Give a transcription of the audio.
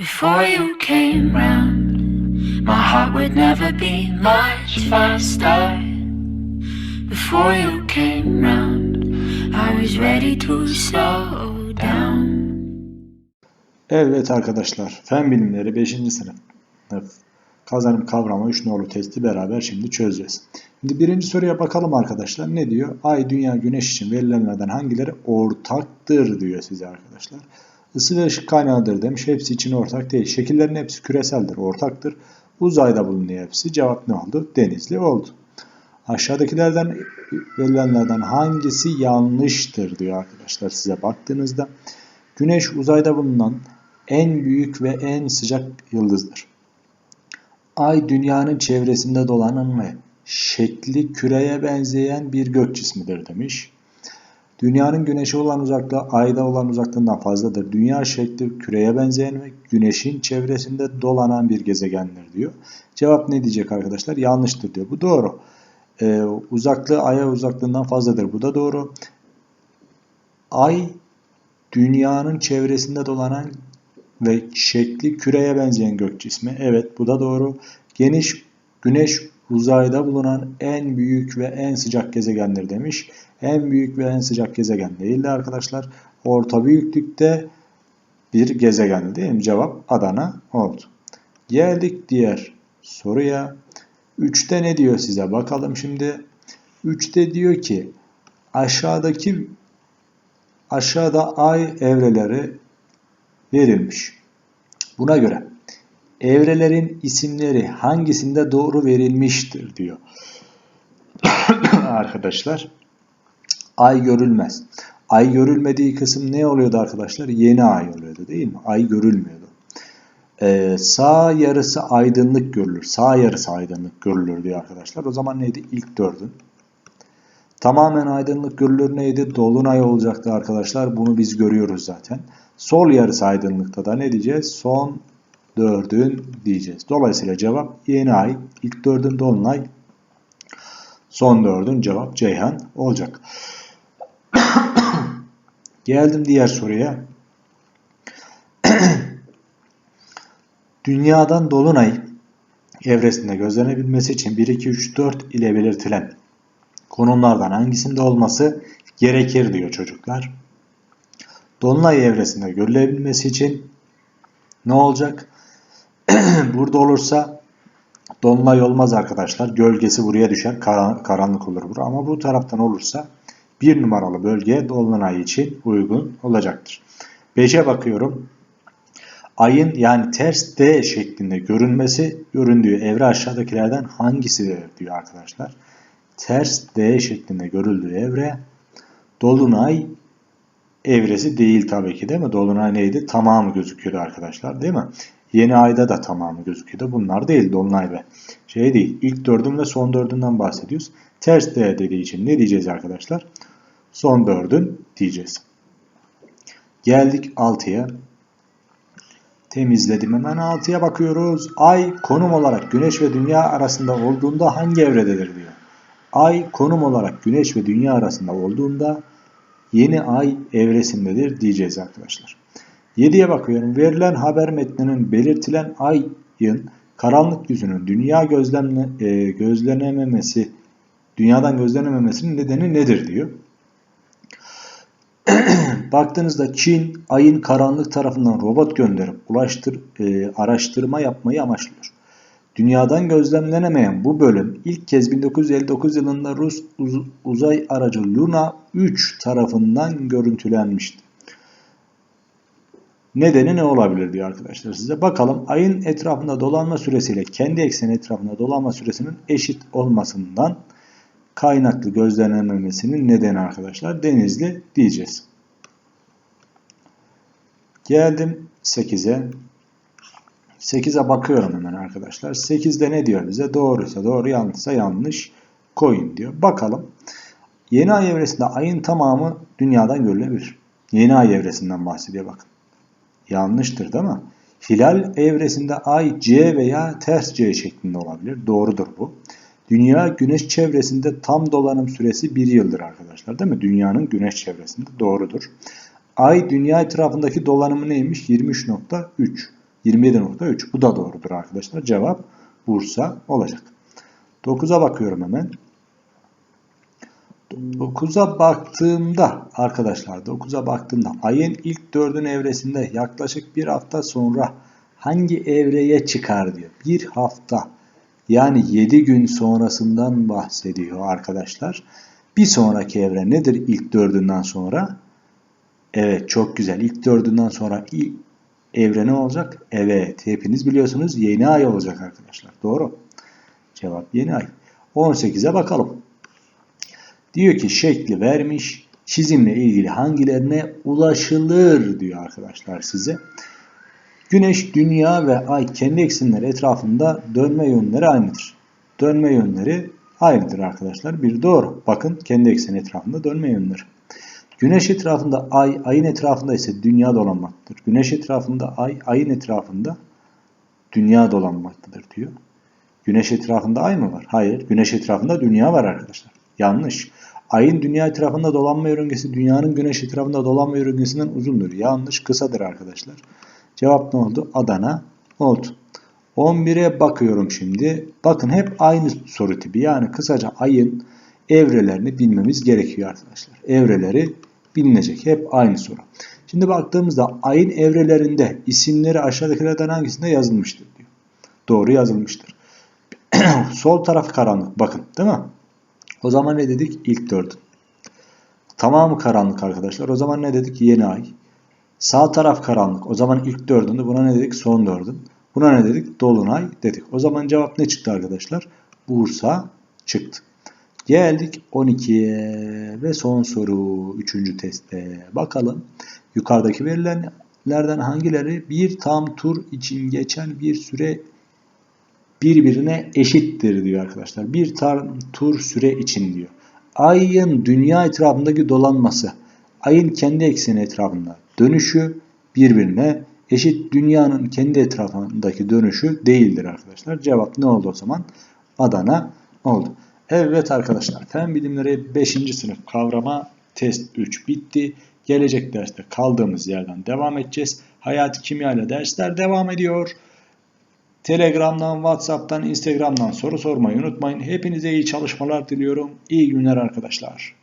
Before you came round, my heart would never be much faster. Before you came round, I was ready to slow down. Evet arkadaşlar, Fen Bilimleri 5. sınıf kazanım kavrama 3 nolu testi beraber şimdi çözeceğiz. Şimdi birinci soruya bakalım arkadaşlar. Ne diyor? Ay, dünya, güneş için verilenlerden hangileri ortaktır diyor size arkadaşlar. Isı ve ışık kaynağıdır demiş. Hepsi için ortak değil. Şekillerin hepsi küreseldir, ortaktır. Uzayda bulunuyor hepsi. Cevap ne oldu? Denizli oldu. Aşağıdakilerden verilenlerden hangisi yanlıştır diyor arkadaşlar size baktığınızda. Güneş uzayda bulunan en büyük ve en sıcak yıldızdır. Ay dünyanın çevresinde dolanan ve şekli küreye benzeyen bir gök cismidir demiş. Dünyanın güneşe olan uzaklığı ayda olan uzaklığından fazladır. Dünya şekli küreye benzeyen ve güneşin çevresinde dolanan bir gezegendir diyor. Cevap ne diyecek arkadaşlar? Yanlıştır diyor. Bu doğru. Ee, uzaklığı aya uzaklığından fazladır. Bu da doğru. Ay dünyanın çevresinde dolanan ve şekli küreye benzeyen gök cismi. Evet bu da doğru. Geniş güneş uzayda bulunan en büyük ve en sıcak gezegendir demiş. En büyük ve en sıcak gezegen değildi arkadaşlar. Orta büyüklükte bir gezegen değil mi? Cevap Adana oldu. Geldik diğer soruya. 3'te ne diyor size bakalım şimdi. 3'te diyor ki aşağıdaki aşağıda ay evreleri verilmiş. Buna göre evrelerin isimleri hangisinde doğru verilmiştir diyor. Arkadaşlar ay görülmez. Ay görülmediği kısım ne oluyordu arkadaşlar? Yeni ay oluyordu değil mi? Ay görülmüyordu. Ee, sağ yarısı aydınlık görülür. Sağ yarısı aydınlık görülür diyor arkadaşlar. O zaman neydi? İlk dördün. Tamamen aydınlık görülür neydi? Dolunay olacaktı arkadaşlar. Bunu biz görüyoruz zaten. Sol yarısı aydınlıkta da ne diyeceğiz? Son dördün diyeceğiz. Dolayısıyla cevap yeni ay, ilk dördün dolunay, son dördün cevap Ceyhan olacak. Geldim diğer soruya. Dünyadan dolunay evresinde gözlenebilmesi için 1, 2, 3, 4 ile belirtilen konumlardan hangisinde olması gerekir diyor çocuklar. Dolunay evresinde görülebilmesi için ne olacak? Burada olursa dolunay olmaz arkadaşlar. Gölgesi buraya düşer. karanlık olur bura. Ama bu taraftan olursa bir numaralı bölge dolunay için uygun olacaktır. 5'e bakıyorum. Ayın yani ters D şeklinde görünmesi göründüğü evre aşağıdakilerden hangisidir diyor arkadaşlar. Ters D şeklinde görüldüğü evre dolunay evresi değil tabii ki değil mi? Dolunay neydi? Tamamı gözüküyordu arkadaşlar değil mi? Yeni ayda da tamamı gözüküyordu. Bunlar değil Dolunay ve şey değil. İlk dördün ve son dördünden bahsediyoruz. Ters D dediği için ne diyeceğiz arkadaşlar? Son dördün diyeceğiz. Geldik 6'ya. Temizledim hemen 6'ya bakıyoruz. Ay konum olarak güneş ve dünya arasında olduğunda hangi evrededir diyor. Ay konum olarak güneş ve dünya arasında olduğunda yeni ay evresindedir diyeceğiz arkadaşlar. 7'ye bakıyorum. Verilen haber metninin belirtilen ayın karanlık yüzünün dünya gözlemle, e, gözlenememesi, dünyadan gözlenememesinin nedeni nedir diyor. Baktığınızda Çin ayın karanlık tarafından robot gönderip ulaştır, e, araştırma yapmayı amaçlıyor. Dünyadan gözlemlenemeyen bu bölüm ilk kez 1959 yılında Rus uz uzay aracı Luna 3 tarafından görüntülenmişti. Nedeni ne olabilir diyor arkadaşlar size. Bakalım ayın etrafında dolanma süresiyle kendi ekseni etrafında dolanma süresinin eşit olmasından kaynaklı gözlenememesinin nedeni arkadaşlar denizli diyeceğiz. Geldim 8'e. 8'e bakıyorum hemen arkadaşlar. 8'de ne diyor bize? Doğruysa doğru, yanlışsa yanlış koyun diyor. Bakalım. Yeni ay evresinde ayın tamamı dünyadan görülebilir. Yeni ay evresinden bahsediyor bakın. Yanlıştır değil mi? Hilal evresinde ay C veya ters C şeklinde olabilir. Doğrudur bu. Dünya güneş çevresinde tam dolanım süresi 1 yıldır arkadaşlar değil mi? Dünyanın güneş çevresinde doğrudur. Ay dünya etrafındaki dolanımı neymiş? 23.3. 27.3. Bu da doğrudur arkadaşlar. Cevap Bursa olacak. 9'a bakıyorum hemen. 9'a baktığımda arkadaşlar 9'a baktığımda ayın ilk dördün evresinde yaklaşık bir hafta sonra hangi evreye çıkar diyor. Bir hafta yani 7 gün sonrasından bahsediyor arkadaşlar. Bir sonraki evre nedir ilk dördünden sonra? Evet çok güzel. İlk dördünden sonra ilk evre ne olacak? Evet hepiniz biliyorsunuz yeni ay olacak arkadaşlar. Doğru. Cevap yeni ay. 18'e bakalım. Diyor ki şekli vermiş. Çizimle ilgili hangilerine ulaşılır diyor arkadaşlar size. Güneş, dünya ve ay kendi eksenleri etrafında dönme yönleri aynıdır. Dönme yönleri aynıdır arkadaşlar. Bir doğru. Bakın kendi ekseni etrafında dönme yönleri. Güneş etrafında ay, ayın etrafında ise dünya dolanmaktadır. Güneş etrafında ay, ayın etrafında dünya dolanmaktadır diyor. Güneş etrafında ay mı var? Hayır. Güneş etrafında dünya var arkadaşlar. Yanlış. Ayın dünya etrafında dolanma yörüngesi dünyanın güneş etrafında dolanma yörüngesinden uzundur. Yanlış. Kısadır arkadaşlar. Cevap ne oldu? Adana oldu. 11'e bakıyorum şimdi. Bakın hep aynı soru tipi. Yani kısaca ayın evrelerini bilmemiz gerekiyor arkadaşlar. Evreleri bilinecek. Hep aynı soru. Şimdi baktığımızda ayın evrelerinde isimleri aşağıdakilerden hangisinde yazılmıştır diyor. Doğru yazılmıştır. Sol taraf karanlık. Bakın değil mi? O zaman ne dedik? İlk dördün. Tamamı karanlık arkadaşlar. O zaman ne dedik? Yeni ay. Sağ taraf karanlık. O zaman ilk dördündü. Buna ne dedik? Son dördün. Buna ne dedik? Dolunay dedik. O zaman cevap ne çıktı arkadaşlar? Bursa çıktı. Geldik 12'ye ve son soru 3. testte. Bakalım yukarıdaki verilenlerden hangileri bir tam tur için geçen bir süre birbirine eşittir diyor arkadaşlar. Bir tam tur süre için diyor. Ayın dünya etrafındaki dolanması, ayın kendi ekseni etrafında dönüşü birbirine eşit dünyanın kendi etrafındaki dönüşü değildir arkadaşlar. Cevap ne oldu o zaman? Adana oldu. Evet arkadaşlar fen bilimleri 5. sınıf kavrama test 3 bitti. Gelecek derste kaldığımız yerden devam edeceğiz. Hayat kimya ile dersler devam ediyor. Telegram'dan, Whatsapp'tan, Instagram'dan soru sormayı unutmayın. Hepinize iyi çalışmalar diliyorum. İyi günler arkadaşlar.